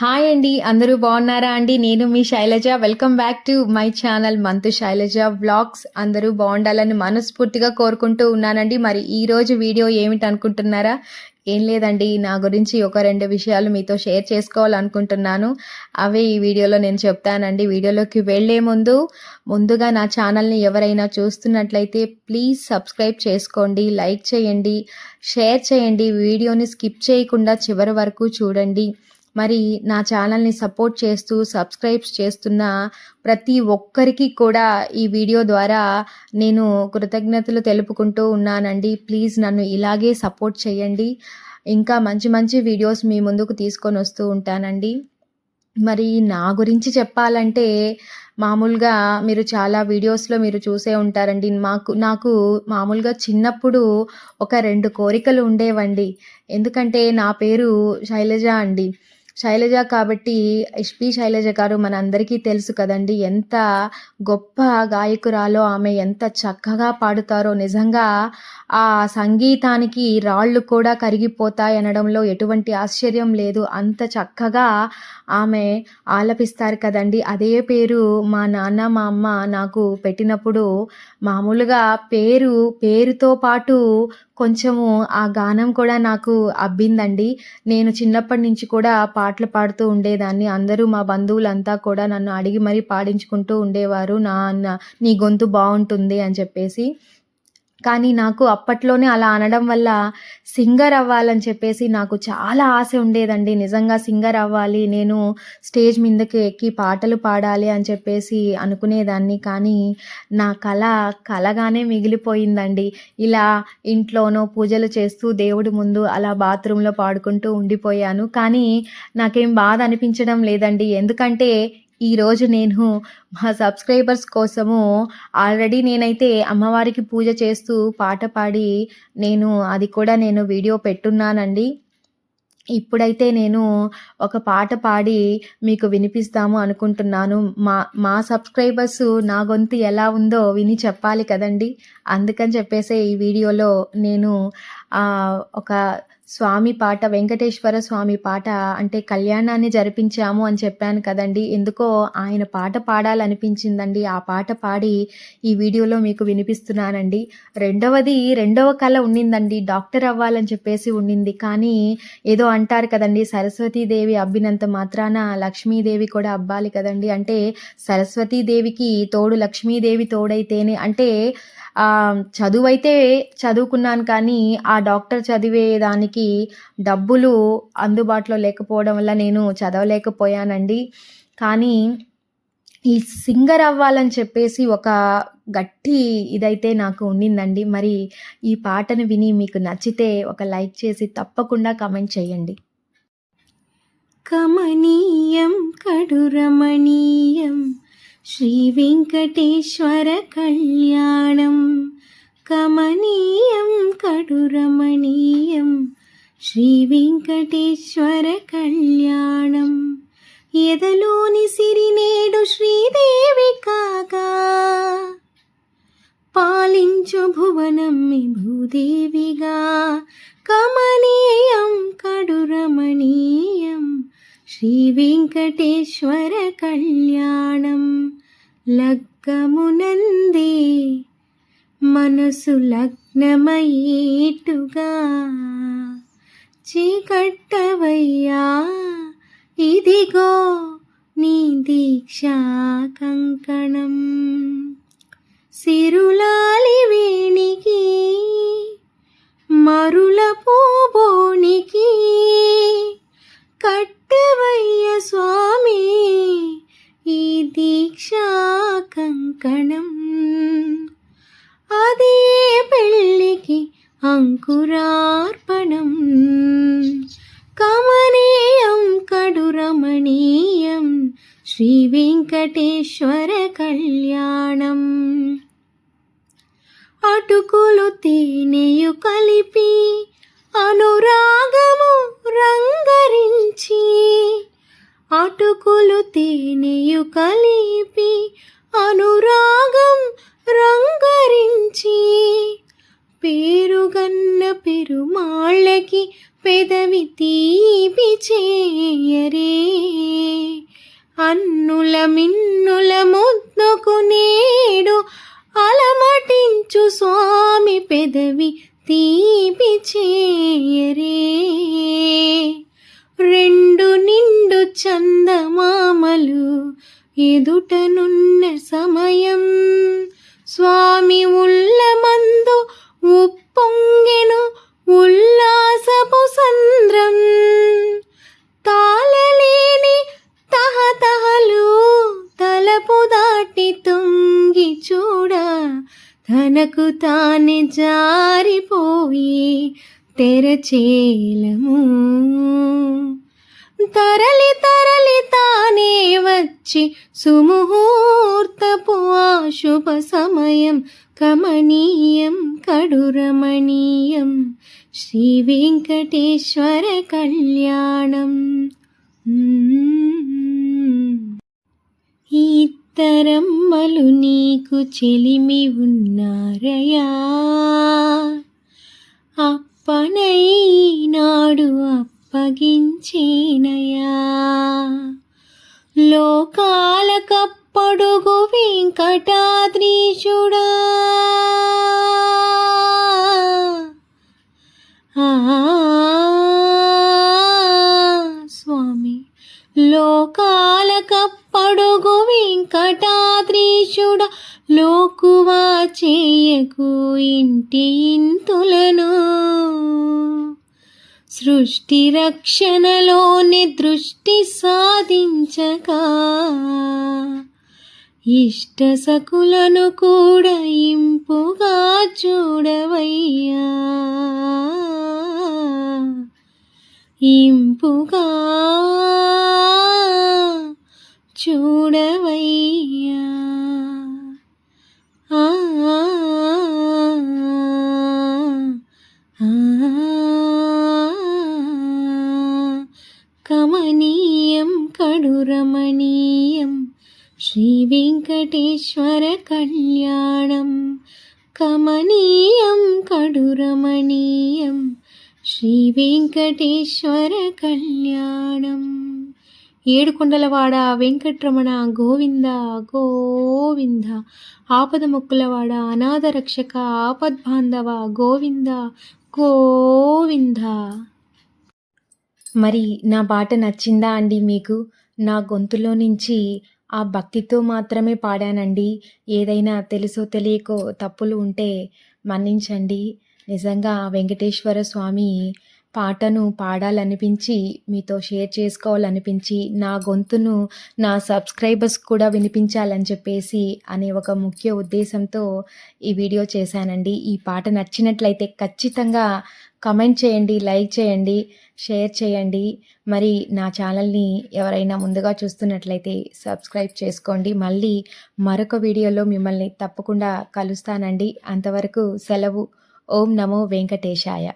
Hi అండి అందరూ బాగున్నారా అండి? నేను మీ Shailaja. Welcome back to my channel month Shailaja blogs అందరూ బాగుండాలని మనస్ఫూర్తిగా కోరుకుంటూ ఉన్నానండి. మరి ఈరోజు వీడియో ఏమిటి అనుకుంటున్నారా ఏం లేదండి. నా గురించి ఒక రెండు విషయాలు మీతో షేర్ చేసుకోవాలనుకుంటున్నాను. అవే ఈ వీడియోలో నేను చెప్తానండి. వీడియోలోకి వెళ్ళే ముందు ముందుగా నా ఛానల్ని ఎవరైనా చూస్తున్నట్లయితే ప్లీజ్ సబ్స్క్రైబ్ చేసుకోండి లైక్ చేయండి షేర్ చేయండి వీడియోని స్కిప్ చేయకుండా చివరి వరకు చూడండి. మరి నా ఛానల్ని సపోర్ట్ చేస్తూ సబ్స్క్రైబ్స్ చేస్తున్న ప్రతి ఒక్కరికి కూడా ఈ వీడియో ద్వారా నేను కృతజ్ఞతలు తెలుపుకుంటూ ఉన్నానండి. ప్లీజ్ నన్ను ఇలాగే సపోర్ట్ చేయండి. ఇంకా మంచి మంచి వీడియోస్ మీ ముందుకు తీసుకొని వస్తూ ఉంటానండి. మరి నా గురించి చెప్పాలంటే మామూలుగా మీరు చాలా వీడియోస్లో మీరు చూసే ఉంటారండి. మాకు నాకు మామూలుగా చిన్నప్పుడు ఒక రెండు కోరికలు ఉండేవండి. ఎందుకంటే నా పేరు శైలజ అండి. శైలజ కాబట్టి ఎస్పి శైలజ గారు మనందరికీ తెలుసు కదండి ఎంత గొప్ప గాయకురాలో ఆమె ఎంత చక్కగా పాడుతారో. నిజంగా ఆ సంగీతానికి రాళ్ళు కూడా కరిగిపోతాయి అనడంలో ఎటువంటి ఆశ్చర్యం లేదు. అంత చక్కగా ఆమె ఆలపిస్తారు కదండి. అదే పేరు మా నాన్న మా అమ్మ నాకు పెట్టినప్పుడు మామూలుగా పేరు పేరుతో పాటు కొంచెము ఆ గానం కూడా నాకు అబ్బిందండి. నేను చిన్నప్పటి నుంచి కూడా పాటలు పాడుతూ ఉండేదాన్ని. అందరూ మా బంధువులంతా కూడా నన్ను అడిగి మరీ పాడించుకుంటూ ఉండేవారు. నా నీ గొంతు బాగుంటుంది అని చెప్పేసి. కానీ నాకు అప్పట్లోనే అలా అనడం వల్ల సింగర్ అవ్వాలని చెప్పేసి నాకు చాలా ఆశ ఉండేదండి. నిజంగా సింగర్ అవ్వాలి నేను స్టేజ్ మీదకి ఎక్కి పాటలు పాడాలి అని చెప్పేసి అనుకునేదాన్ని. కానీ నా కళ కలగానే మిగిలిపోయిందండి. ఇలా ఇంట్లోనో పూజలు చేస్తూ దేవుడి ముందు అలా బాత్రూంలో పాడుకుంటూ ఉండిపోయాను. కానీ నాకేం బాధ అనిపించడం లేదండి. ఎందుకంటే ఈరోజు నేను మా సబ్స్క్రైబర్స్ కోసము ఆల్రెడీ నేనైతే అమ్మవారికి పూజ చేస్తూ పాట పాడి నేను అది కూడా నేను వీడియో పెట్టున్నానండి. ఇప్పుడైతే నేను ఒక పాట పాడి మీకు వినిపిస్తాము అనుకుంటున్నాను. మా మా సబ్స్క్రైబర్స్ నా గొంతు ఎలా ఉందో విని చెప్పాలి కదండి. అందుకని చెప్పేసి ఈ వీడియోలో నేను ఒక స్వామి పాట వెంకటేశ్వర స్వామి పాట అంటే కళ్యాణాన్ని జరిపించాము అని చెప్పాను కదండి. ఎందుకో ఆయన పాట పాడాలనిపించిందండి. ఆ పాట పాడి ఈ వీడియోలో మీకు వినిపిస్తున్నానండి. రెండవది రెండవ కళ ఉండిందండి డాక్టర్ అవ్వాలని చెప్పేసి ఉండింది కానీ ఏదో అంటారు కదండి సరస్వతీదేవి అబ్బినంత మాత్రాన లక్ష్మీదేవి కూడా అబ్బాలి కదండి. అంటే సరస్వతీదేవికి తోడు లక్ష్మీదేవి తోడైతేనే అంటే చదువైతే చదువుకున్నాను కానీ ఆ డాక్టర్ చదివేదానికి డబ్బులు అందుబాటులో లేకపోవడం వల్ల నేను చదవలేకపోయానండి. కానీ ఈ సింగర్ అవ్వాలని చెప్పేసి ఒక గట్టి ఇదైతే నాకు ఉండిందండి. మరి ఈ పాటను విని మీకు నచ్చితే ఒక లైక్ చేసి తప్పకుండా కమెంట్ చేయండి. కమనీయం కడురమణీయం ശ്രീ വെങ്കടേശ്വര കല്യാണം കമനീയം കടുരമണീയം ശ്രീ വെങ്കടേശ്വര കല്യാണം യദലോനി സിരിനേടു ശ്രീദേവികാകാ പാലിഞ്ചു ഭുവനം വിഭൂദേവിക കമനീയം കടുരമണീയം ശ്രീ వెంకటేశ్వర కళ్యాణం. లగ్గమునంది మనసు లగ్నమయ్యేటుగా. చీకట్టవయ్యా ఇదిగో నీ దీక్షా కంకణం. సిరులాలి వేణికి మరుల పూబోనికి కంకణం అదే పెళ్ళికి అంకురార్పణం. కమనీయం కడురమణీయం శ్రీ వెంకటేశ్వర కళ్యాణం. అటుకులు తేనెయు కలిపి అనురాగము రంగరించి అటుకులు తేనెయు కలిపి అనురాగం రంగరించి పేరుగన్న పెరుమాళ్ళకి పెదవి తీపి చేయరే. అన్నుల మిన్నుల ముద్దుకు నేడు అలమటించు స్వామి పెదవి తీపి చేయరే. రెండు నిండు చందమామలు ఎదుటనున్న సమయం స్వామి ఉల్లమందు ఉప్పొంగెను ఉల్లాసపు సంద్రం. తాళలేని తహతహలు తలపు దాటి తొంగి చూడ తనకు తానే జారిపోయి తెరచేలము. తరలి తరలి తానే వచ్చి సుముహూర్తపు ఆ శుభ సమయం కమనీయం కడురమణీయం. శ్రీ వెంకటేశ్వర కళ్యాణం. ఈ నీకు చెలిమి ఉన్నారయా? అప్పనై నాడు అప్పగించినయా లోకాలకప్పడుగు వెంకటాద్రీశుడా ఆ స్వామి లోకాలకప్పడుగు వెంకటాద్రీశుడ లోకువా చేయకు ఇంటి ఇంతులను. సృష్టి రక్షణలోని దృష్టి సాధించక. ఇష్ట సకులను కూడా ఇంపుగా చూడవయ్యా. ఇంపుగా చూడవయ్యా. శ్రీ వెంకటేశ్వర కళ్యాణం కమనీయం కడురమణీయం శ్రీ వెంకటేశ్వర కళ్యాణం. ఏడుకొండలవాడ వెంకట్రమణ గోవింద గోవింద ఆపద మొక్కులవాడ అనాథ రక్షక ఆపద్బాంధవ గోవింద గోవింద. మరి నా పాట నచ్చిందా అండి మీకు? నా గొంతులో నుంచి ఆ భక్తితో మాత్రమే పాడానండి. ఏదైనా తెలుసో తెలియకో తప్పులు ఉంటే మన్నించండి. నిజంగా వెంకటేశ్వర స్వామి పాటను పాడాలనిపించి మీతో షేర్ చేసుకోవాలనిపించి నా గొంతును నా సబ్స్క్రైబర్స్ కూడా వినిపించాలని చెప్పేసి అనే ఒక ముఖ్య ఉద్దేశంతో ఈ వీడియో చేశానండి. ఈ పాట నచ్చినట్లయితే ఖచ్చితంగా కమెంట్ చేయండి లైక్ చేయండి షేర్ చేయండి. మరి నా ఛానల్ని ఎవరైనా ముందుగా చూస్తున్నట్లయితే సబ్స్క్రైబ్ చేసుకోండి. మళ్ళీ మరొక వీడియోలో మిమ్మల్ని తప్పకుండా కలుస్తానండి. అంతవరకు సెలవు. ఓం నమో వెంకటేశాయ.